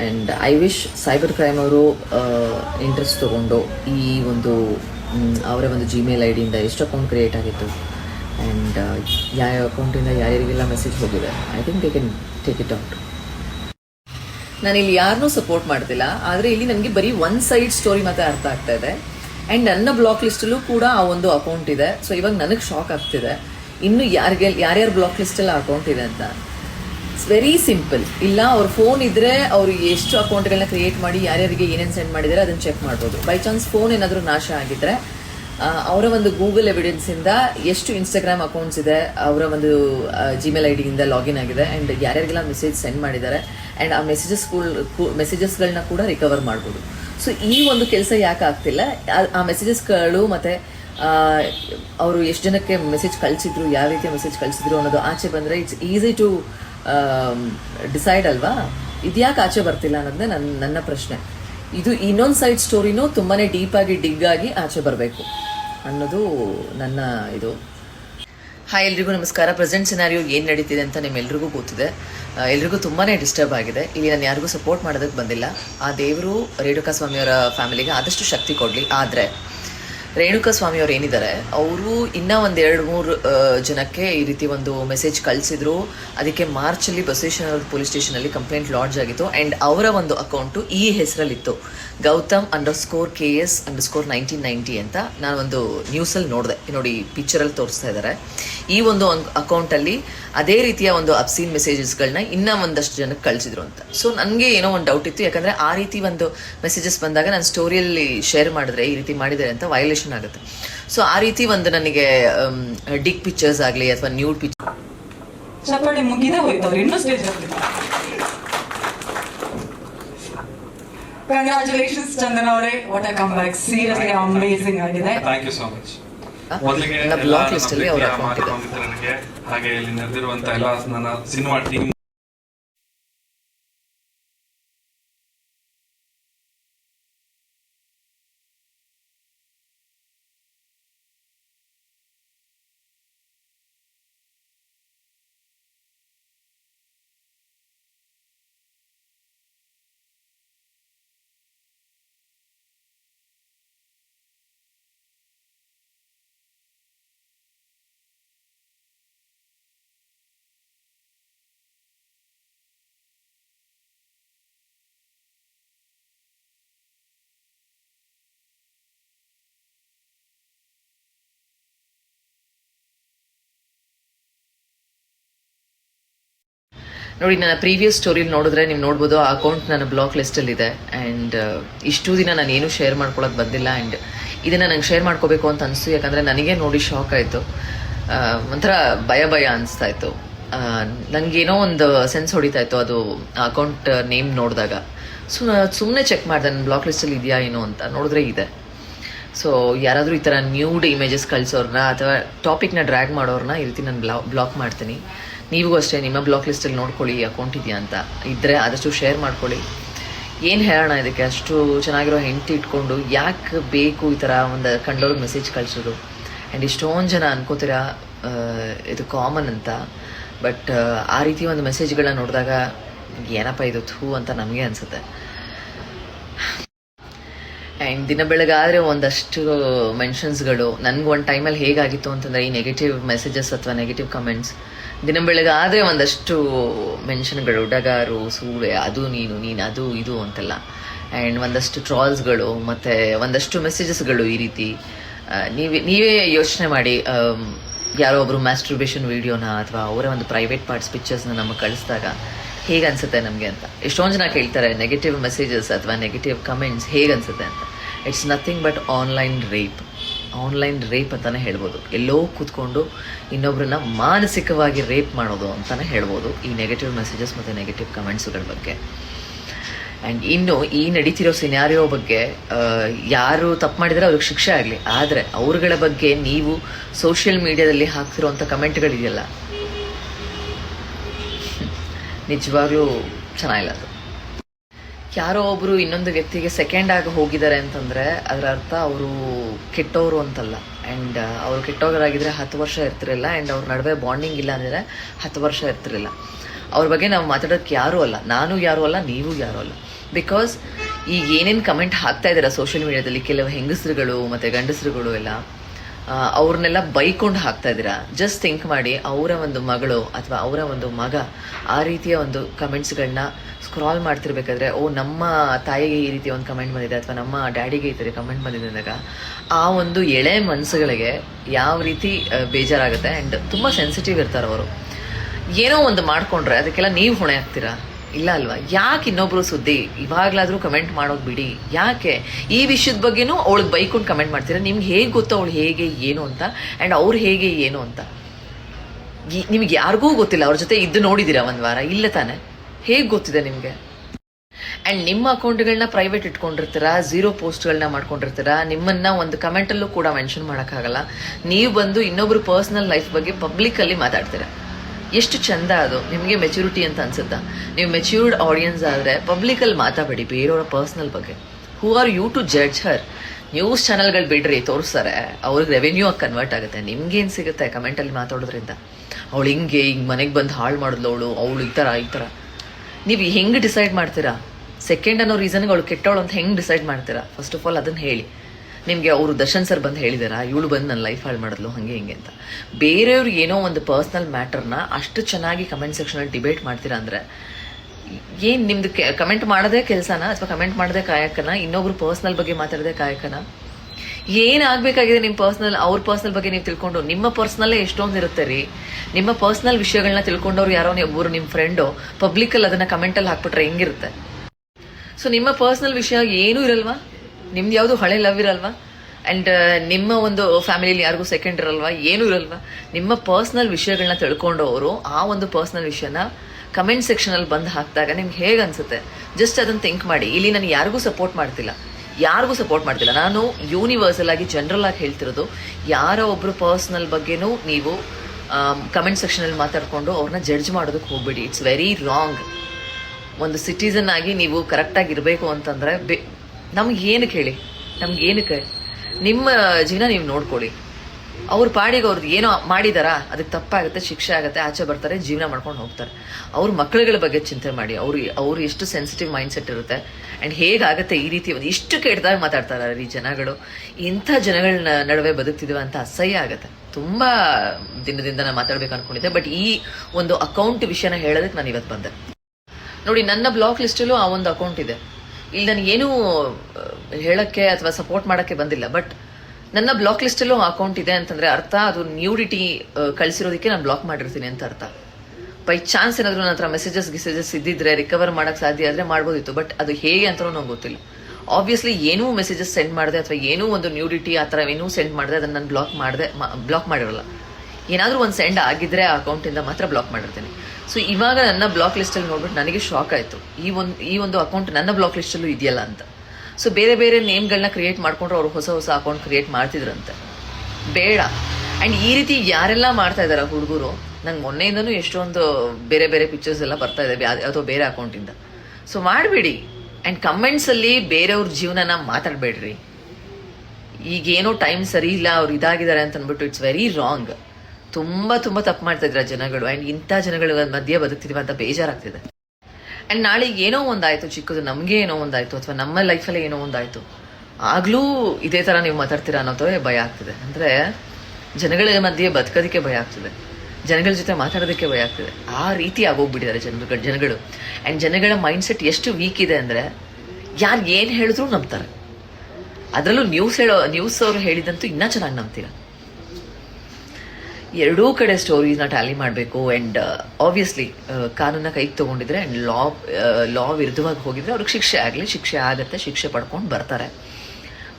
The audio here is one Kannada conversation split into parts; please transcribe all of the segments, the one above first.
And I wish cyber crime ಅವರು ಇಂಟ್ರೆಸ್ಟ್ ತೊಗೊಂಡು ಈ ಒಂದು ಅವರ ಒಂದು ಜಿಮೇಲ್ ಐ ಡಿಯಿಂದ ಎಷ್ಟು ಅಕೌಂಟ್ ಕ್ರಿಯೇಟ್ ಆಗಿತ್ತು. ಆ್ಯಂಡ್ ಯಾವ ಅಕೌಂಟಿಂದ ಯಾರ್ಯಾರಿಗೆಲ್ಲ ಮೆಸೇಜ್ ಹೋಗಿದೆ I think they can take it out ನಾನು ಇಲ್ಲಿ ಯಾರನ್ನೂ ಸಪೋರ್ಟ್ ಮಾಡ್ತಿಲ್ಲ, ಆದರೆ ಇಲ್ಲಿ ನನಗೆ ಬರೀ ಒನ್ ಸೈಡ್ ಸ್ಟೋರಿ ಮತ್ತೆ ಅರ್ಥ ಆಗ್ತಾ ಇದೆ. ಆ್ಯಂಡ್ ನನ್ನ ಬ್ಲಾಕ್ ಲಿಸ್ಟಲ್ಲೂ ಕೂಡ ಆ ಒಂದು ಅಕೌಂಟ್ ಇದೆ. ಸೊ ಇವಾಗ ನನಗೆ ಶಾಕ್ ಆಗ್ತಿದೆ. ಇನ್ನು ಯಾರಿಗೆ, ಯಾರ್ಯಾರು ಬ್ಲಾಕ್ ಲಿಸ್ಟಲ್ಲಿ ಅಕೌಂಟ್ ಇದೆ ಅಂತ. ಇಟ್ಸ್ ವೆರಿ ಸಿಂಪಲ್ ಇಲ್ಲ ಅವ್ರ ಫೋನ್ ಇದ್ರೆ ಅವರು ಎಷ್ಟು ಅಕೌಂಟ್ಗಳನ್ನ ಕ್ರಿಯೇಟ್ ಮಾಡಿ ಯಾರ್ಯಾರಿಗೆ ಏನೇನು ಸೆಂಡ್ ಮಾಡಿದ್ರೆ ಅದನ್ನು ಚೆಕ್ ಮಾಡ್ಬೋದು. ಬೈ ಚಾನ್ಸ್ ಫೋನ್ ಏನಾದರೂ ನಾಶ ಆಗಿದ್ರೆ ಅವರ ಒಂದು ಗೂಗಲ್ ಎವಿಡೆನ್ಸಿಂದ ಎಷ್ಟು ಇನ್ಸ್ಟಾಗ್ರಾಮ್ ಅಕೌಂಟ್ಸ್ ಇದೆ, ಅವರ ಒಂದು ಜಿಮೇಲ್ ಐ ಡಿಯಿಂದ ಲಾಗಿನ್ ಆಗಿದೆ ಆ್ಯಂಡ್ ಯಾರ್ಯಾರಿಗೆಲ್ಲ ಮೆಸೇಜ್ ಸೆಂಡ್ ಮಾಡಿದ್ದಾರೆ ಆ್ಯಂಡ್ ಆ ಮೆಸೇಜಸ್ ಮೆಸೇಜಸ್ಗಳನ್ನ ಕೂಡ ರಿಕವರ್ ಮಾಡ್ಬೋದು. ಸೊ ಈ ಒಂದು ಕೆಲಸ ಯಾಕೆ ಆಗ್ತಿಲ್ಲ? ಆ ಮೆಸೇಜಸ್ಗಳು ಮತ್ತು ಅವರು ಎಷ್ಟು ಜನಕ್ಕೆ ಮೆಸೇಜ್ ಕಳಿಸಿದ್ರು, ಯಾವ ರೀತಿಯ ಮೆಸೇಜ್ ಕಳಿಸಿದ್ರು ಅನ್ನೋದು ಆಚೆ ಬಂದರೆ ಇಟ್ಸ್ ಈಸಿ ಟು ಡಿಸೈಡ್ ಅಲ್ವಾ? ಇದ್ಯಾಕೆ ಆಚೆ ಬರ್ತಿಲ್ಲ ಅನ್ನೋದೇ ನನ್ನ ನನ್ನ ಪ್ರಶ್ನೆ. ಇದು ಇನ್ನೊಂದು ಸೈಡ್ ಸ್ಟೋರಿನೂ ತುಂಬಾ ಡಿಗ್ ಆಗಿ ಆಚೆ ಬರಬೇಕು ಅನ್ನೋದು ನನ್ನ ಇದು. ಹಾಯ್ ಎಲ್ರಿಗೂ ನಮಸ್ಕಾರ. ಪ್ರೆಸೆಂಟ್ ಸಿನಾರಿಯೋ ಏನು ನಡೀತಿದೆ ಅಂತ ನಿಮ್ಮೆಲ್ರಿಗೂ ಗೊತ್ತಿದೆ. ಎಲ್ರಿಗೂ ತುಂಬಾ ಡಿಸ್ಟರ್ಬ್ ಆಗಿದೆ. ಇಲ್ಲಿ ನಾನು ಯಾರಿಗೂ ಸಪೋರ್ಟ್ ಮಾಡೋದಕ್ಕೆ ಬಂದಿಲ್ಲ. ಆ ದೇವರು ರೇಣುಕಾ ಸ್ವಾಮಿಯವರ ಫ್ಯಾಮಿಲಿಗೆ ಆದಷ್ಟು ಶಕ್ತಿ ಕೊಡಲಿ. ಆದರೆ ರೇಣುಕಾ ಸ್ವಾಮಿ ಅವ್ರು ಏನಿದ್ದಾರೆ, ಅವರು ಇನ್ನೂ ಒಂದು ಎರಡು ಮೂರು ಜನಕ್ಕೆ ಈ ರೀತಿ ಒಂದು ಮೆಸೇಜ್ ಕಳಿಸಿದ್ರು. ಅದಕ್ಕೆ ಮಾರ್ಚಲ್ಲಿ ಬಸವೇಶ್ವರ ಪೊಲೀಸ್ ಸ್ಟೇಷನಲ್ಲಿ ಕಂಪ್ಲೇಂಟ್ ಲಾಡ್ಜ್ ಆಗಿತ್ತು. ಆ್ಯಂಡ್ ಅವರ ಒಂದು ಅಕೌಂಟು ಈ ಹೆಸರಲ್ಲಿತ್ತು. Gautam underscore K S underscore nineteen ninety ಅಂತ ನಾನು ಒಂದು ನ್ಯೂಸಲ್ಲಿ ನೋಡಿದೆ. ನೋಡಿ ಪಿಕ್ಚರಲ್ಲಿ ತೋರಿಸ್ತಾ ಇದ್ದಾರೆ. ಈ ಒಂದು ಅಕೌಂಟಲ್ಲಿ ಅದೇ ರೀತಿಯ ಒಂದು ಅಬ್ಸೀನ್ ಮೆಸೇಜಸ್ಗಳನ್ನ ಇನ್ನೂ ಒಂದಷ್ಟು ಜನಕ್ಕೆ ಕಳಿಸಿದ್ರು ಅಂತ. ಸೊ ನನಗೆ ಏನೋ ಒಂದು ಡೌಟ್ ಇತ್ತು. ಯಾಕಂದ್ರೆ ಆ ರೀತಿ ಒಂದು ಮೆಸೇಜಸ್ ಬಂದಾಗ ನಾನು ಸ್ಟೋರಿಯಲ್ಲಿ ಶೇರ್ ಮಾಡಿದ್ರೆ ಈ ರೀತಿ ಮಾಡಿದರೆ ಅಂತ ವೈಲೇಷನ್ ಆಗುತ್ತೆ. ಸೊ ಆ ರೀತಿ ಒಂದು ನನಗೆ ಡಿಕ್ ಪಿಕ್ಚರ್ಸ್ ಆಗಲಿ ಅಥವಾ ನ್ಯೂಡ್ ಪಿಕ್ಚರ್ ಮುಗಿದೇ ಹೋಯ್ತು ಅವ್ರು ಇನ್ನೂ ಸ್ಟೇಜ್ ಕಂಗ್ರಾಚುಲೇಷನ್ಸ್ ಚಂದನ್ ಅವರೇ. What a comeback seriously amazing ಆಗಿದೆ. ಥ್ಯಾಂಕ್ ಯು ಸೋ ಮಚ್ ಮೊದಲಿಗೆ ಬ್ಲಾಕ್ block ಅಲ್ಲಿ ಅವರ ಪ್ರೀತಿಯ ಇದೆ. ಹಾಗೆ ಇಲ್ಲಿ ನಡೆದಿರುವಂತಹ ಎಲ್ಲ ನನ್ನ ಸಿನಿಮಾ ಟೀಮ್ ನೋಡಿ, ನನ್ನ ಪ್ರೀವಿಯಸ್ ಸ್ಟೋರಿಲಿ ನೋಡಿದ್ರೆ ನೀವು ನೋಡ್ಬೋದು, ಆ ಅಕೌಂಟ್ ನನ್ನ ಬ್ಲಾಕ್ ಲಿಸ್ಟಲ್ಲಿದೆ ಆ್ಯಂಡ್ ಇಷ್ಟು ದಿನ ನಾನು ಏನೂ ಶೇರ್ ಮಾಡ್ಕೊಳಕ್ಕೆ ಬಂದಿಲ್ಲ. ಆ್ಯಂಡ್ ಇದನ್ನು ನಂಗೆ ಶೇರ್ ಮಾಡ್ಕೋಬೇಕು ಅಂತ ಅನಿಸ್ತು. ಯಾಕಂದರೆ ನನಗೆ ನೋಡಿ ಶಾಕ್ ಆಯಿತು. ಒಂಥರ ಭಯ ಭಯ ಅನಿಸ್ತಾ ಇತ್ತು. ನನಗೇನೋ ಒಂದು ಸೆನ್ಸ್ ಹೊಡಿತಾ ಇತ್ತು ಅದು ಅಕೌಂಟ್ ನೇಮ್ ನೋಡಿದಾಗ. ಸೊ ಸುಮ್ಮನೆ ಚೆಕ್ ಮಾಡಿದೆ, ನನ್ನ ಬ್ಲಾಕ್ ಲಿಸ್ಟಲ್ಲಿ ಇದೆಯಾ ಏನೋ ಅಂತ. ನೋಡಿದ್ರೆ ಇದೆ. ಸೊ ಯಾರಾದರೂ ಈ ಥರ ನ್ಯೂಡ್ ಇಮೇಜಸ್ ಕಳಿಸೋರ್ನ ಅಥವಾ ಟಾಪಿಕ್ನ ಡ್ರ್ಯಾಗ್ ಮಾಡೋರ್ನ ಈ ರೀತಿ ನಾನು ಬ್ಲಾ ಬ್ಲಾಕ್ ಮಾಡ್ತೀನಿ. ನೀವಿಗೂ ಅಷ್ಟೇ ನಿಮ್ಮ ಬ್ಲಾಕ್ ಲಿಸ್ಟಲ್ಲಿ ನೋಡ್ಕೊಳ್ಳಿ ಅಕೌಂಟ್ ಇದೆಯಾ ಅಂತ. ಇದ್ದರೆ ಆದಷ್ಟು ಶೇರ್ ಮಾಡ್ಕೊಳ್ಳಿ. ಏನು ಹೇಳೋಣ ಇದಕ್ಕೆ? ಅಷ್ಟು ಚೆನ್ನಾಗಿರೋ ಹೆಂಡತಿ ಇಟ್ಕೊಂಡು ಯಾಕೆ ಬೇಕು ಈ ಥರ ಒಂದು ಕಂಡೋರ್ಗೆ ಮೆಸೇಜ್ ಕಳಿಸೋದು? ಆ್ಯಂಡ್ ಇಷ್ಟೊಂದು ಜನ ಅನ್ಕೋತೀರ ಇದು ಕಾಮನ್ ಅಂತ. ಬಟ್ ಆ ರೀತಿ ಒಂದು ಮೆಸೇಜ್ಗಳನ್ನ ನೋಡಿದಾಗ ಏನಪ್ಪ ಇದು ಥೂ ಅಂತ ನಮಗೆ ಅನಿಸುತ್ತೆ. ಆ್ಯಂಡ್ ದಿನ ಬೆಳಗಾದರೆ ಒಂದಷ್ಟು ಮೆನ್ಷನ್ಸ್ಗಳು ನನಗೆ ಒಂದು ಟೈಮಲ್ಲಿ ಹೇಗಾಗಿತ್ತು ಅಂತಂದರೆ ಈ ನೆಗೆಟಿವ್ ಮೆಸೇಜಸ್ ಅಥವಾ ನೆಗೆಟಿವ್ ಕಮೆಂಟ್ಸ್ ದಿನ ಬೆಳಗಾದರೆ ಒಂದಷ್ಟು ಮೆನ್ಷನ್ಗಳು ಡಗಾರು ಸೂಳೆ, ಅದು ನೀನು ನೀನು, ಅದು, ಇದು ಅಂತೆಲ್ಲ. ಆ್ಯಂಡ್ ಒಂದಷ್ಟು ಟ್ರಾಲ್ಸ್ಗಳು ಮತ್ತು ಒಂದಷ್ಟು ಮೆಸೇಜಸ್ಗಳು ಈ ರೀತಿ. ನೀವೇ ನೀವೇ ಯೋಚನೆ ಮಾಡಿ ಯಾರೋ ಒಬ್ಬರು ಮ್ಯಾಸ್ಟ್ರಿಬೇಷನ್ ವೀಡಿಯೋನ ಅಥವಾ ಅವರ ಒಂದು ಪ್ರೈವೇಟ್ ಪಾರ್ಟ್ಸ್ ಪಿಕ್ಚರ್ಸ್ನ ನಮಗೆ ಕಳಿಸಿದಾಗ ಹೇಗೆ ಅನಿಸುತ್ತೆ ನಮಗೆ ಅಂತ. ಎಷ್ಟೊಂದು ಜನ ಕೇಳ್ತಾರೆ ನೆಗೆಟಿವ್ ಮೆಸೇಜಸ್ ಅಥವಾ ನೆಗೆಟಿವ್ ಕಮೆಂಟ್ಸ್ ಹೇಗೆ ಅನಿಸುತ್ತೆ ಅಂತ. It's nothing but online rape online rape ಅಂತಲೇ ಹೇಳ್ಬೋದು. ಎಲ್ಲೋ ಕೂತ್ಕೊಂಡು ಇನ್ನೊಬ್ಬರನ್ನ ಮಾನಸಿಕವಾಗಿ ರೇಪ್ ಮಾಡೋದು ಅಂತಲೇ ಹೇಳ್ಬೋದು. ಈ ನೆಗೆಟಿವ್ ಮೆಸೇಜಸ್ ಮತ್ತು ನೆಗೆಟಿವ್ ಕಮೆಂಟ್ಸ್ಗಳ ಬಗ್ಗೆ. ಆ್ಯಂಡ್ ಇನ್ನು ಈ ನಡೀತಿರೋ ಸಿನಾರಿಯೋ ಬಗ್ಗೆ ಯಾರು ತಪ್ಪು ಮಾಡಿದರೆ ಅವ್ರಿಗೆ ಶಿಕ್ಷೆ ಆಗಲಿ. ಆದರೆ ಅವ್ರಗಳ ಬಗ್ಗೆ ನೀವು ಸೋಷಿಯಲ್ ಮೀಡಿಯಾದಲ್ಲಿ ಹಾಕ್ತಿರೋಂಥ ಕಮೆಂಟ್ಗಳಿದೆಯಲ್ಲ ನಿಜವಾಗ್ಲೂ ಚೆನ್ನಾಗಿಲ್ಲ ಅದು. ಯಾರೋ ಒಬ್ಬರು ಇನ್ನೊಂದು ವ್ಯಕ್ತಿಗೆ ಸೆಕೆಂಡ್ ಆಗಿ ಹೋಗಿದ್ದಾರೆ ಅಂತಂದರೆ ಅದರ ಅರ್ಥ ಅವರು ಕೆಟ್ಟವರು ಅಂತಲ್ಲ. ಆ್ಯಂಡ್ ಅವರು ಕೆಟ್ಟವರಾಗಿದ್ರೆ ಹತ್ತು ವರ್ಷ ಇರ್ತಿರಲಿಲ್ಲ ಆ್ಯಂಡ್ ಅವ್ರ ನಡುವೆ ಬಾಂಡಿಂಗ್ ಇಲ್ಲ ಅಂದರೆ ಹತ್ತು ವರ್ಷ ಇರ್ತಿರಲಿಲ್ಲ. ಅವ್ರ ಬಗ್ಗೆ ನಾವು ಮಾತಾಡೋಕೆ ಯಾರೂ ಅಲ್ಲ. ನಾನು ಯಾರೂ ಅಲ್ಲ, ನೀವು ಯಾರೂ ಅಲ್ಲ. ಬಿಕಾಸ್ ಈಗ ಏನೇನು ಕಮೆಂಟ್ ಹಾಕ್ತಾ ಇದ್ದೀರಾ ಸೋಷಿಯಲ್ ಮೀಡಿಯಾದಲ್ಲಿ ಕೆಲವು ಹೆಂಗಸರುಗಳು ಮತ್ತು ಗಂಡಸರುಗಳು ಎಲ್ಲ ಅವ್ರನ್ನೆಲ್ಲ ಬೈಕೊಂಡು ಹಾಕ್ತಾ ಇದ್ದೀರಾ? ಜಸ್ಟ್ ಥಿಂಕ್ ಮಾಡಿ, ಅವರ ಒಂದು ಮಗಳು ಅಥವಾ ಅವರ ಒಂದು ಮಗ ಆ ರೀತಿಯ ಒಂದು ಕಮೆಂಟ್ಸ್ಗಳನ್ನ ಸ್ಕ್ರಾಲ್ ಮಾಡ್ತಿರ್ಬೇಕಾದ್ರೆ, ಓ, ನಮ್ಮ ತಾಯಿಗೆ ಈ ರೀತಿ ಒಂದು ಕಮೆಂಟ್ ಬಂದಿದೆ ಅಥವಾ ನಮ್ಮ ಡ್ಯಾಡಿಗೆ ಈ ಥರ ಕಮೆಂಟ್ ಬಂದಿದೆ ಅಂದಾಗ, ಆ ಒಂದು ಎಳೆ ಮನಸ್ಸುಗಳಿಗೆ ಯಾವ ರೀತಿ ಬೇಜಾರಾಗುತ್ತೆ? ಆ್ಯಂಡ್ ತುಂಬ ಸೆನ್ಸಿಟಿವ್ ಇರ್ತಾರೆ ಅವರು. ಏನೋ ಒಂದು ಮಾಡ್ಕೊಂಡ್ರೆ ಅದಕ್ಕೆಲ್ಲ ನೀವು ಹೊಣೆ ಆಗ್ತೀರಾ ಇಲ್ಲ ಅಲ್ವಾ? ಯಾಕೆ ಇನ್ನೊಬ್ರು ಸುದ್ದಿ? ಇವಾಗ್ಲಾದ್ರೂ ಕಮೆಂಟ್ ಮಾಡೋದು ಬಿಡಿ. ಯಾಕೆ? ಈ ವಿಷಯದ ಬಗ್ಗೆನೂ ಅವಳಿಗೆ ಬೈಕೊಂಡು ಕಮೆಂಟ್ ಮಾಡ್ತೀರಾ? ನಿಮ್ಗೆ ಹೇಗೆ ಗೊತ್ತು ಅವಳು ಹೇಗೆ, ಏನು ಅಂತ? ಆ್ಯಂಡ್ ಅವ್ರು ಹೇಗೆ, ಏನು ಅಂತ? ನಿಮ್ಗೆ ಯಾರಿಗೂ ಗೊತ್ತಿಲ್ಲ. ಅವ್ರ ಜೊತೆ ಇದ್ದು ನೋಡಿದ್ದೀರಾ ಒಂದು ವಾರ? ಇಲ್ಲ ತಾನೆ. ಹೇಗೆ ಗೊತ್ತಿದೆ ನಿಮಗೆ? ಆ್ಯಂಡ್ ನಿಮ್ಮ ಅಕೌಂಟ್ಗಳನ್ನ ಪ್ರೈವೇಟ್ ಇಟ್ಕೊಂಡಿರ್ತೀರಾ? ಝೀರೋ ಪೋಸ್ಟ್ಗಳನ್ನ ಮಾಡ್ಕೊಂಡಿರ್ತೀರಾ? ನಿಮ್ಮನ್ನ ಒಂದು ಕಮೆಂಟಲ್ಲೂ ಕೂಡ ಮೆನ್ಷನ್ ಮಾಡೋಕ್ಕಾಗಲ್ಲ. ನೀವು ಬಂದು ಇನ್ನೊಬ್ರು ಪರ್ಸನಲ್ ಲೈಫ್ ಬಗ್ಗೆ ಪಬ್ಲಿಕಲ್ಲಿ ಮಾತಾಡ್ತೀರಾ. ಎಷ್ಟು ಚಂದ ಅದು. ನಿಮಗೆ ಮೆಚುರಿಟಿ ಅಂತ ಅನ್ಸುತ್ತಾ? ನೀವು ಮೆಚ್ಯೂರ್ಡ್ ಆಡಿಯನ್ಸ್ ಆದರೆ ಪಬ್ಲಿಕಲ್ಲಿ ಮಾತಾಡಬೇಡಿ, ಬೇರೆಯವರ ಪರ್ಸ್ನಲ್ ಬಗ್ಗೆ. Who are you to judge her news ಚಾನಲ್ಗಳು ಬಿಡ್ರಿ, ತೋರಿಸ್ತಾರೆ. ಅವ್ರಿಗೆ ರೆವೆನ್ಯೂ ಆಗಿ ಕನ್ವರ್ಟ್ ಆಗುತ್ತೆ. ನಿಮ್ಗೇನು ಸಿಗುತ್ತೆ ಕಮೆಂಟಲ್ಲಿ ಮಾತಾಡೋದ್ರಿಂದ? ಅವಳು ಹಿಂಗೆ ಹಿಂಗೆ ಮನೆಗೆ ಬಂದು ಹಾಳು ಮಾಡಿದ್ಲು ಅವಳು ಅವಳು ಈ ಥರ ಈ ಥರ ನೀವು ಹೆಂಗೆ ಡಿಸೈಡ್ ಮಾಡ್ತೀರಾ? ಸೆಕೆಂಡ್ ಅನ್ನೋ ರೀಸನ್ಗೆ ಅವಳು ಕೆಟ್ಟವಳು ಅಂತ ಹೆಂಗೆ ಡಿಸೈಡ್ ಮಾಡ್ತೀರಾ? ಫಸ್ಟ್ ಆಫ್ ಆಲ್ ಅದನ್ನು ಹೇಳಿ. ನಿಮಗೆ ಅವರು ದರ್ಶನ್ ಸರ್ ಬಂದು ಹೇಳಿದಾರ? ಇವಳು ಬಂದು ನನ್ನ ಲೈಫ್ ಹಾಳು ಮಾಡಿದ್ಲು, ಹಾಗೆ ಹಿಂಗೆ ಅಂತ. ಬೇರೆಯವ್ರು ಏನೋ ಒಂದು ಪರ್ಸ್ನಲ್ ಮ್ಯಾಟರ್ನ ಅಷ್ಟು ಚೆನ್ನಾಗಿ ಕಮೆಂಟ್ ಸೆಕ್ಷನಲ್ಲಿ ಡಿಬೇಟ್ ಮಾಡ್ತೀರಾ ಅಂದರೆ, ಏನು ನಿಮ್ದು ಕಮೆಂಟ್ ಮಾಡೋದೇ ಕೆಲಸನ? ಅಥವಾ ಕಮೆಂಟ್ ಮಾಡೋದೇ ಕಾಯಕನ? ಇನ್ನೊಬ್ರು ಪರ್ಸ್ನಲ್ ಬಗ್ಗೆ ಮಾತಾಡದೆ ಕಾಯಕನ? ಏನಾಗಬೇಕಾಗಿದೆ ನಿಮ್ಮ ಪರ್ಸ್ನಲ್ ಅವ್ರ ಪರ್ಸ್ನಲ್ ಬಗ್ಗೆ ನೀವು ತಿಳ್ಕೊಂಡು? ನಿಮ್ಮ ಪರ್ಸ್ನಲ್ಲೇ ಎಷ್ಟೊಂದು ಇರುತ್ತೆ ರೀ? ನಿಮ್ಮ ಪರ್ಸ್ನಲ್ ವಿಷಯಗಳನ್ನ ತಿಳ್ಕೊಂಡವ್ರು ಯಾರೋ ಒಬ್ಬರು ನಿಮ್ಮ ಫ್ರೆಂಡು ಪಬ್ಲಿಕಲ್ಲಿ ಅದನ್ನು ಕಮೆಂಟಲ್ಲಿ ಹಾಕ್ಬಿಟ್ರೆ ಹೆಂಗಿರುತ್ತೆ? ಸೊ ನಿಮ್ಮ ಪರ್ಸ್ನಲ್ ವಿಷಯ ಏನೂ ಇರಲ್ವಾ? ನಿಮ್ದು ಯಾವುದು ಹಳೆ ಲವ್ ಇರಲ್ವಾ? ಆ್ಯಂಡ್ ನಿಮ್ಮ ಒಂದು ಫ್ಯಾಮಿಲಿಲಿ ಯಾರಿಗೂ ಸೆಕೆಂಡ್ ಇರಲ್ವಾ? ಏನೂ ಇರಲ್ವಾ? ನಿಮ್ಮ ಪರ್ಸ್ನಲ್ ವಿಷಯಗಳನ್ನ ತಿಳ್ಕೊಂಡವರು ಆ ಒಂದು ಪರ್ಸ್ನಲ್ ವಿಷಯನ ಕಮೆಂಟ್ ಸೆಕ್ಷನಲ್ಲಿ ಬಂದು ಹಾಕಿದಾಗ ನಿಮ್ಗೆ ಹೇಗೆ ಅನ್ಸುತ್ತೆ? ಜಸ್ಟ್ ಅದನ್ನು ಥಿಂಕ್ ಮಾಡಿ. ಇಲ್ಲಿ ನಾನು ಯಾರಿಗೂ ಸಪೋರ್ಟ್ ಮಾಡ್ತಿಲ್ಲ. ಯಾರಿಗೂ ಸಪೋರ್ಟ್ ಮಾಡ್ತಿಲ್ಲ. ನಾನು ಯೂನಿವರ್ಸಲ್ ಆಗಿ ಜನರಲ್ ಆಗಿ ಹೇಳ್ತಿರೋದು ಯಾರೋ ಒಬ್ಬರು ಪರ್ಸ್ನಲ್ ಬಗ್ಗೆನೂ ನೀವು ಕಮೆಂಟ್ ಸೆಕ್ಷನಲ್ಲಿ ಮಾತಾಡ್ಕೊಂಡು ಅವ್ರನ್ನ ಜಡ್ಜ್ ಮಾಡೋದಕ್ಕೆ ಹೋಗ್ಬೇಡಿ. ಇಟ್ಸ್ ವೆರಿ ರಾಂಗ್ ಒಂದು ಸಿಟಿಸನ್ ಆಗಿ ನೀವು ಕರೆಕ್ಟಾಗಿ ಇರಬೇಕು ಅಂತಂದರೆ ನಮ್ಗೆ ಏನಕ್ಕೆ ಹೇಳಿ ನಮ್ಗೆ ಏನಕ್ಕೆ ನಿಮ್ಮ ಜೀವನ ನೀವು ನೋಡ್ಕೊಳ್ಳಿ. ಅವ್ರ ಪಾಡಿಗೆ ಅವ್ರದ್ದು ಏನೋ ಮಾಡಿದಾರಾ, ಅದಕ್ಕೆ ತಪ್ಪಾಗುತ್ತೆ, ಶಿಕ್ಷೆ ಆಗುತ್ತೆ, ಆಚೆ ಬರ್ತಾರೆ, ಜೀವನ ಮಾಡ್ಕೊಂಡು ಹೋಗ್ತಾರೆ. ಅವ್ರ ಮಕ್ಕಳುಗಳ ಬಗ್ಗೆ ಚಿಂತೆ ಮಾಡಿ, ಅವ್ರು ಅವ್ರು ಎಷ್ಟು ಸೆನ್ಸಿಟಿವ್ ಮೈಂಡ್ ಸೆಟ್ ಇರುತ್ತೆ ಆ್ಯಂಡ್ ಹೇಗಾಗುತ್ತೆ ಈ ರೀತಿ ಒಂದು ಇಷ್ಟು ಕೆಟ್ಟದಾಗ ಮಾತಾಡ್ತಾರೆ ಈ ಜನಗಳು. ಇಂಥ ಜನಗಳ ನಡುವೆ ಬದುಕ್ತಿದ್ದೀವ ಅಂತ ಅಸಹ್ಯ ಆಗುತ್ತೆ. ತುಂಬ ದಿನದಿಂದ ನಾನು ಮಾತಾಡ್ಬೇಕು ಅನ್ಕೊಂಡಿದ್ದೆ ಬಟ್ ಈ ಒಂದು ಅಕೌಂಟ್ ವಿಷಯನ ಹೇಳೋದಕ್ಕೆ ನಾನು ಇವತ್ತು ಬಂದೆ. ನೋಡಿ, ನನ್ನ ಬ್ಲಾಕ್ ಲಿಸ್ಟಲ್ಲೂ ಆ ಒಂದು ಅಕೌಂಟ್ ಇದೆ. ಇಲ್ಲಿ ನಾನು ಏನೂ ಹೇಳಕ್ಕೆ ಅಥವಾ ಸಪೋರ್ಟ್ ಮಾಡೋಕ್ಕೆ ಬಂದಿಲ್ಲ. ಬಟ್ ನನ್ನ ಬ್ಲಾಕ್ ಲಿಸ್ಟಲ್ಲೂ ಅಕೌಂಟ್ ಇದೆ ಅಂತಂದರೆ ಅರ್ಥ, ಅದು ನ್ಯೂಡಿಟಿ ಕಳಿಸಿರೋದಕ್ಕೆ ನಾನು ಬ್ಲಾಕ್ ಮಾಡಿರ್ತೀನಿ ಅಂತ ಅರ್ಥ. ಬೈ ಚಾನ್ಸ್ ಏನಾದರೂ ನನ್ನ ಹತ್ರ ಮೆಸೇಜಸ್ ಗಿಸೇಜಸ್ ಇದ್ದಿದ್ರೆ ರಿಕವರ್ ಮಾಡೋಕ್ಕೆ ಸಾಧ್ಯ ಆದರೆ ಮಾಡ್ಬೋದಿತ್ತು. ಬಟ್ ಅದು ಹೇಗೆ ಅಂತಲೂ ನಂಗೆ ಗೊತ್ತಿಲ್ಲ. ಆಬ್ವಿಯಸ್ಲಿ ಏನೂ ಮೆಸೇಜಸ್ ಸೆಂಡ್ ಮಾಡಿದೆ ಅಥವಾ ಏನೂ ಒಂದು ನ್ಯೂಡಿಟಿ ಆ ಥರ ಏನೂ ಸೆಂಡ್ ಮಾಡಿದೆ, ಅದನ್ನು ನಾನು ಬ್ಲಾಕ್ ಮಾಡಿದೆ ಬ್ಲಾಕ್ ಮಾಡಿರಲ್ಲ. ಏನಾದರೂ ಒಂದು ಸೆಂಡ್ ಆಗಿದ್ದರೆ ಆ ಅಕೌಂಟಿಂದ ಮಾತ್ರ ಬ್ಲಾಕ್ ಮಾಡಿರ್ತೀನಿ. ಸೊ ಇವಾಗ ನನ್ನ ಬ್ಲಾಕ್ ಲಿಸ್ಟಲ್ಲಿ ನೋಡ್ಬಿಟ್ಟು ನನಗೆ ಶಾಕ್ ಆಯಿತು. ಈ ಒಂದು ಈ ಒಂದು ಅಕೌಂಟ್ ನನ್ನ ಬ್ಲಾಕ್ ಲಿಸ್ಟಲ್ಲೂ ಇದೆಯಲ್ಲ ಅಂತ. ಸೊ ಬೇರೆ ಬೇರೆ ನೇಮ್ಗಳನ್ನ ಕ್ರಿಯೇಟ್ ಮಾಡ್ಕೊಂಡ್ರೆ ಅವರು ಹೊಸ ಹೊಸ ಅಕೌಂಟ್ ಕ್ರಿಯೇಟ್ ಮಾಡ್ತಿದ್ರಂತೆ. ಬೇಡ. ಆ್ಯಂಡ್ ಈ ರೀತಿ ಯಾರೆಲ್ಲ ಮಾಡ್ತಾ ಇದ್ದಾರೆ ಹುಡುಗರು, ನಂಗೆ ಮೊನ್ನೆಯಿಂದನೂ ಎಷ್ಟೊಂದು ಬೇರೆ ಬೇರೆ ಪಿಕ್ಚರ್ಸ್ ಎಲ್ಲ ಬರ್ತಾ ಇದೆ ಯಾವುದೋ ಬೇರೆ ಅಕೌಂಟಿಂದ ಸೊ ಮಾಡಬೇಡಿ. ಆ್ಯಂಡ್ ಕಮೆಂಟ್ಸಲ್ಲಿ ಬೇರೆಯವ್ರ ಜೀವನನ ಮಾತಾಡಬೇಡ್ರಿ. ಈಗೇನೋ ಟೈಮ್ ಸರಿ ಇಲ್ಲ, ಅವ್ರು ಇದಾಗಿದ್ದಾರೆ ಅಂತ ಅಂದ್ಬಿಟ್ಟು ಇಟ್ಸ್ ವೆರಿ ರಾಂಗ್ ತುಂಬ ತುಂಬ ತಪ್ಪು ಮಾಡ್ತಾ ಇದ್ರ ಜನಗಳು. ಆ್ಯಂಡ್ ಇಂಥ ಜನಗಳ ಮಧ್ಯೆ ಬದುಕ್ತಿದ್ವಿ ಅಂತ ಬೇಜಾರಾಗ್ತಿದೆ. ಆ್ಯಂಡ್ ನಾಳೆ ಏನೋ ಒಂದಾಯ್ತು ಚಿಕ್ಕದು, ನಮಗೆ ಏನೋ ಒಂದಾಯ್ತು, ಅಥವಾ ನಮ್ಮ ಲೈಫಲ್ಲಿ ಏನೋ ಒಂದಾಯ್ತು. ಆಗ್ಲೂ ಇದೇ ಥರ ನೀವು ಮಾತಾಡ್ತೀರಾ ಅನ್ನೋದೇ ಭಯ ಆಗ್ತಿದೆ. ಅಂದರೆ ಜನಗಳ ಮಧ್ಯೆ ಬದುಕೋದಕ್ಕೆ ಭಯ ಆಗ್ತಿದೆ. ಜನಗಳ ಜೊತೆ ಮಾತಾಡೋದಕ್ಕೆ ಭಯ ಆಗ್ತಿದೆ. ಆ ರೀತಿ ಆಗೋಗ್ಬಿಟ್ಟಿದ್ದಾರೆ ಜನಗಳು ಜನಗಳು. ಆ್ಯಂಡ್ ಜನಗಳ ಮೈಂಡ್ ಸೆಟ್ ಎಷ್ಟು ವೀಕ್ ಇದೆ ಅಂದರೆ, ಯಾರು ಏನು ಹೇಳಿದ್ರು ನಂಬ್ತಾರೆ. ಅದರಲ್ಲೂ ನ್ಯೂಸ್ ಹೇಳೋ ನ್ಯೂಸ್ ಅವರು ಹೇಳಿದಂತೂ ಇನ್ನೂ ಚೆನ್ನಾಗಿ ನಂಬ್ತೀರ? ಎರಡೂ ಕಡೆ ಸ್ಟೋರೀಸ್ನ ಟ್ಯಾಲಿ ಮಾಡಬೇಕು ಆ್ಯಂಡ್ ಆಬ್ವಿಯಸ್ಲಿ ಕಾನೂನ ಕೈಗೆ ತೊಗೊಂಡಿದ್ರೆ ಆ್ಯಂಡ್ ಲಾ ಲಾ ವಿರುದ್ಧವಾಗಿ ಹೋಗಿದ್ರೆ ಅವ್ರಿಗೆ ಶಿಕ್ಷೆ ಆಗಲಿ, ಶಿಕ್ಷೆ ಆಗುತ್ತೆ, ಶಿಕ್ಷೆ ಪಡ್ಕೊಂಡು ಬರ್ತಾರೆ.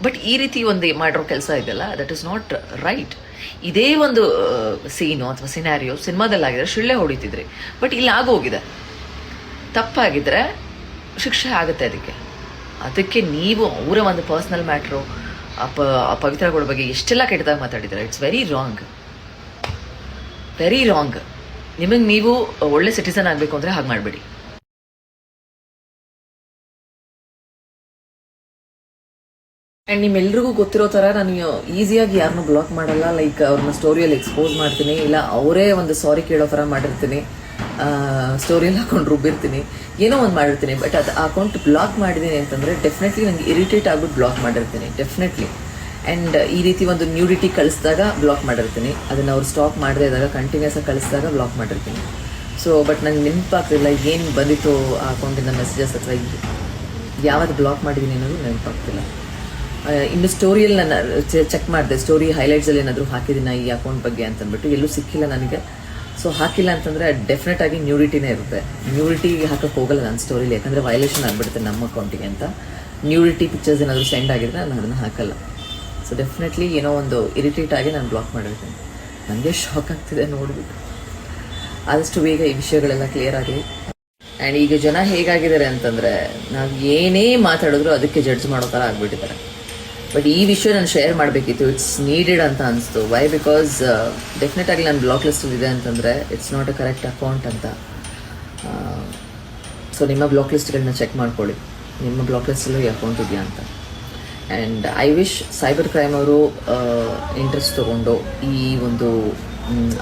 ಬಟ್ ಈ ರೀತಿ ಒಂದು ಮಾಡಿರೋ ಕೆಲಸ ಇದೆಯಲ್ಲ ದಟ್ ಇಸ್ ನಾಟ್ ರೈಟ್ ಇದೇ ಒಂದು ಸೀನು ಅಥವಾ ಸಿನಾರಿಯೋ ಸಿನಿಮಾದಲ್ಲಾಗಿದ್ರೆ ಶಿಳ್ಳೆ ಹೊಡಿತಿದ್ರಿ. ಬಟ್ ಇಲ್ಲಿ ಆಗೋಗಿದೆ. ತಪ್ಪಾಗಿದ್ರೆ ಶಿಕ್ಷೆ ಆಗುತ್ತೆ ಅದಕ್ಕೆ. ಅದಕ್ಕೆ ನೀವು ಅವರ ಒಂದು ಪರ್ಸ್ನಲ್ ಮ್ಯಾಟ್ರು ಅಪ ಪವಿತ್ರಗಳ ಬಗ್ಗೆ ಎಷ್ಟೆಲ್ಲ ಕೆಟ್ಟದಾಗ ಮಾತಾಡಿದ್ದಾರೆ it's very wrong very wrong ನಿಮಗೆ ನೀವು ಒಳ್ಳೆ ಸಿಟಿಸನ್ ಆಗಬೇಕು ಅಂದರೆ ಹಾಗೆ ಮಾಡಬೇಡಿ. ಆ್ಯಂಡ್ ನಿಮ್ಮೆಲ್ರಿಗೂ ಗೊತ್ತಿರೋ ಥರ ನಾನು ಈಸಿಯಾಗಿ ಯಾರನ್ನೂ ಬ್ಲಾಕ್ ಮಾಡಲ್ಲ. ಲೈಕ್ ಅವ್ರನ್ನ ಸ್ಟೋರಿಯಲ್ಲಿ ಎಕ್ಸ್ಪೋಸ್ ಮಾಡ್ತೀನಿ. ಇಲ್ಲ, ಅವರೇ ಒಂದು ಸಾರಿ ಕೇಳೋ ಥರ ಮಾಡಿರ್ತೀನಿ. ಸ್ಟೋರಿಯಲ್ಲಿ ಹಾಕೊಂಡು ರುಬ್ಬಿರ್ತೀನಿ. ಏನೋ ಒಂದು ಮಾಡಿರ್ತೀನಿ. ಬಟ್ ಅದು ಅಕೌಂಟ್ ಬ್ಲಾಕ್ ಮಾಡಿದ್ದೀನಿ ಅಂತಂದರೆ ಡೆಫಿನೆಟ್ಲಿ ನನಗೆ ಇರಿಟೇಟ್ ಆಗ್ಬಿಟ್ಟು ಬ್ಲಾಕ್ ಮಾಡಿರ್ತೀನಿ. ಡೆಫಿನೆಟ್ಲಿ ಆ್ಯಂಡ್ ಈ ರೀತಿ ಒಂದು ನ್ಯೂಡಿಟಿ ಕಳಿಸಿದಾಗ ಬ್ಲಾಕ್ ಮಾಡಿರ್ತೀನಿ. ಅದನ್ನು ಅವ್ರು ಸ್ಟಾಪ್ ಮಾಡದೇ ಇದ್ದಾಗ ಕಂಟಿನ್ಯೂಸ್ ಆಗಿ ಕಳಿಸಿದಾಗ ಬ್ಲಾಕ್ ಮಾಡಿರ್ತೀನಿ. ಸೊ ಬಟ್ ನಂಗೆ ನೆನಪಾಗ್ತಿಲ್ಲ ಏನು ಬಂದಿತ್ತು ಆ ಅಕೌಂಟಿಂದ ಮೆಸೇಜಸ್ ಅಥವಾ ಯಾವತ್ತು ಬ್ಲಾಕ್ ಮಾಡಿದ್ದೀನಿ ಅನ್ನೋದು ನೆನಪಾಗ್ತಿಲ್ಲ. ಇನ್ನು ಸ್ಟೋರಿಯಲ್ಲಿ ನಾನು ಚೆಕ್ ಮಾಡಿದೆ. ಸ್ಟೋರಿ ಹೈಲೈಟ್ಸಲ್ಲಿ ಏನಾದರೂ ಹಾಕಿದ್ದೀನ ಈ ಅಕೌಂಟ್ ಬಗ್ಗೆ ಅಂತಂದ್ಬಿಟ್ಟು, ಎಲ್ಲೂ ಸಿಕ್ಕಿಲ್ಲ ನನಗೆ. ಸೊ ಹಾಕಿಲ್ಲ ಅಂತಂದರೆ ಡೆಫಿನೆಟ್ ಆಗಿ ನ್ಯೂಡಿಟಿನೇ ಇರುತ್ತೆ. ನ್ಯೂಡಿಟಿ ಹಾಕಕ್ಕೆ ಹೋಗಲ್ಲ ನನ್ನ ಸ್ಟೋರಿಲಿ ಯಾಕಂದರೆ ವೈಲೇಷನ್ ಆಗಿಬಿಡುತ್ತೆ ನಮ್ಮ ಅಕೌಂಟಿಗೆ ಅಂತ. ನ್ಯೂಡಿಟಿ ಪಿಕ್ಚರ್ಸ್ ಏನಾದರೂ ಸೆಂಡ್ ಆಗಿದ್ರೆ ನಾನು ಅದನ್ನು ಹಾಕಲ್ಲ. ಸೊ ಡೆಫಿನೆಟ್ಲಿ ಏನೋ ಒಂದು ಇರಿಟೇಟ್ ಆಗಿ ನಾನು ಬ್ಲಾಕ್ ಮಾಡಿರ್ತೀನಿ. ನನಗೆ ಶಾಕ್ ಆಗ್ತಿದೆ ನೋಡಿಬಿಟ್ಟು. ಆದಷ್ಟು ಬೇಗ ಈ ವಿಷಯಗಳೆಲ್ಲ ಕ್ಲಿಯರ್ ಆಗಲಿ. ಆ್ಯಂಡ್ ಈಗ ಜನ ಹೇಗಾಗಿದ್ದಾರೆ ಅಂತಂದರೆ, ನಾವು ಏನೇ ಮಾತಾಡಿದ್ರು ಅದಕ್ಕೆ ಜಡ್ಜ್ ಮಾಡೋ ಥರ ಆಗ್ಬಿಟ್ಟಿದ್ದಾರೆ. ಬಟ್ ಈ ವಿಷಯ ನಾನು ಶೇರ್ ಮಾಡಬೇಕಿತ್ತು. ಇಟ್ಸ್ ನೀಡೆಡ್ ಅಂತ ಅನಿಸ್ತು. ವೈ ಬಿಕಾಸ್ ಡೆಫಿನೆಟ್ ಆಗಿ ನಾನು ಬ್ಲಾಕ್ ಲಿಸ್ಟಲ್ಲಿ ಇದೆ ಅಂತಂದರೆ it's not a correct account ಅಂತ. ಸೊ ನಿಮ್ಮ ಬ್ಲಾಕ್ ಲಿಸ್ಟ್ಗಳನ್ನ ಚೆಕ್ ಮಾಡ್ಕೊಳ್ಳಿ. ನಿಮ್ಮ ಬ್ಲಾಕ್ ಲಿಸ್ಟಲ್ಲೂ ಈ ಅಕೌಂಟ್ ಇದೆಯಾ ಅಂತ. And I wish cyber crime ಅವರು ಇಂಟ್ರೆಸ್ಟ್ ತೊಗೊಂಡು ಈ ಒಂದು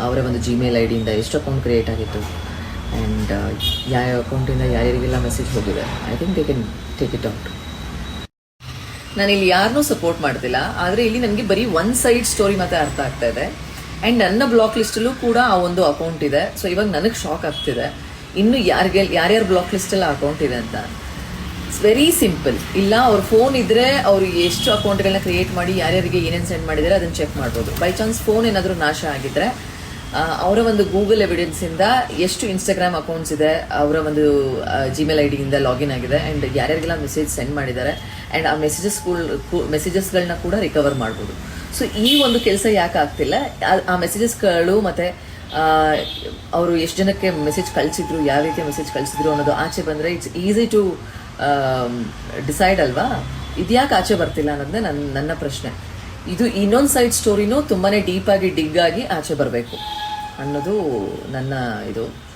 ಅವರ ಒಂದು ಜಿಮೇಲ್ ಐ ಡಿಯಿಂದ ಎಷ್ಟು ಅಕೌಂಟ್ ಕ್ರಿಯೇಟ್ ಆಗಿತ್ತು. ಆ್ಯಂಡ್ ಯಾವ ಅಕೌಂಟಿಂದ ಯಾರ್ಯಾರಿಗೆಲ್ಲ ಮೆಸೇಜ್ ಹೋಗಿದೆ I think they can take it out ನಾನು ಇಲ್ಲಿ ಯಾರನ್ನೂ ಸಪೋರ್ಟ್ ಮಾಡ್ತಿಲ್ಲ, ಆದರೆ ಇಲ್ಲಿ ನನಗೆ ಬರೀ ಒನ್ ಸೈಡ್ ಸ್ಟೋರಿ ಮತ್ತೆ ಅರ್ಥ ಆಗ್ತಾ ಇದೆ. ಆ್ಯಂಡ್ ನನ್ನ ಬ್ಲಾಕ್ ಲಿಸ್ಟಲ್ಲೂ ಕೂಡ ಆ ಒಂದು ಅಕೌಂಟ್ ಇದೆ. ಸೊ ಇವಾಗ ನನಗೆ ಶಾಕ್ ಆಗ್ತಿದೆ. ಇನ್ನು ಯಾರಿಗೆ, ಯಾರ್ಯಾರು ಬ್ಲಾಕ್ ಲಿಸ್ಟಲ್ಲಿ ಅಕೌಂಟ್ ಇದೆ ಅಂತ. ಇಟ್ಸ್ ವೆರಿ ಸಿಂಪಲ್ ಇಲ್ಲ, ಅವ್ರ ಫೋನ್ ಇದ್ರೆ ಅವರು ಎಷ್ಟು ಅಕೌಂಟ್ಗಳನ್ನ ಕ್ರಿಯೇಟ್ ಮಾಡಿ, ಯಾರ್ಯಾರಿಗೆ ಏನೇನು ಸೆಂಡ್ ಮಾಡಿದ್ದಾರೆ ಅದನ್ನು ಚೆಕ್ ಮಾಡ್ಬೋದು. ಬೈ ಚಾನ್ಸ್ ಫೋನ್ ಏನಾದರೂ ನಾಶ ಆಗಿದ್ರೆ ಅವರ ಒಂದು ಗೂಗಲ್ ಎವಿಡೆನ್ಸಿಂದ ಎಷ್ಟು ಇನ್ಸ್ಟಾಗ್ರಾಮ್ ಅಕೌಂಟ್ಸ್ ಇದೆ, ಅವರ ಒಂದು ಜಿಮೇಲ್ ಐ ಡಿಯಿಂದ ಲಾಗಿನ್ ಆಗಿದೆ ಆ್ಯಂಡ್ ಯಾರ್ಯಾರಿಗೆಲ್ಲ ಮೆಸೇಜ್ ಸೆಂಡ್ ಮಾಡಿದ್ದಾರೆ ಆ್ಯಂಡ್ ಆ ಮೆಸೇಜಸ್ ಮೆಸೇಜಸ್ಗಳನ್ನ ಕೂಡ ರಿಕವರ್ ಮಾಡ್ಬೋದು. ಸೊ ಈ ಒಂದು ಕೆಲಸ ಯಾಕೆ ಆಗ್ತಿಲ್ಲ, ಆ- ಮೆಸೇಜಸ್ಗಳು ಮತ್ತು ಅವರು ಎಷ್ಟು ಜನಕ್ಕೆ ಮೆಸೇಜ್ ಕಳಿಸಿದ್ರು, ಯಾವ ರೀತಿಯ ಮೆಸೇಜ್ ಕಳಿಸಿದ್ರು ಅನ್ನೋದು ಆಚೆ ಬಂದರೆ ಇಟ್ಸ್ ಈಸಿ ಟು ಡಿಸೈಡ್ ಅಲ್ವಾ? ಇದ್ಯಾಕೆ ಆಚೆ ಬರ್ತಿಲ್ಲ ಅನ್ನೋದನ್ನೇ ನನ್ನ ನನ್ನ ಪ್ರಶ್ನೆ. ಇದು ಇನ್ನೊಂದು ಸೈಡ್ ಸ್ಟೋರಿನೂ ತುಂಬಾ ಡೀಪಾಗಿ ಡಿಗ್ ಆಗಿ ಆಚೆ ಬರಬೇಕು ಅನ್ನೋದು ನನ್ನ ಇದು.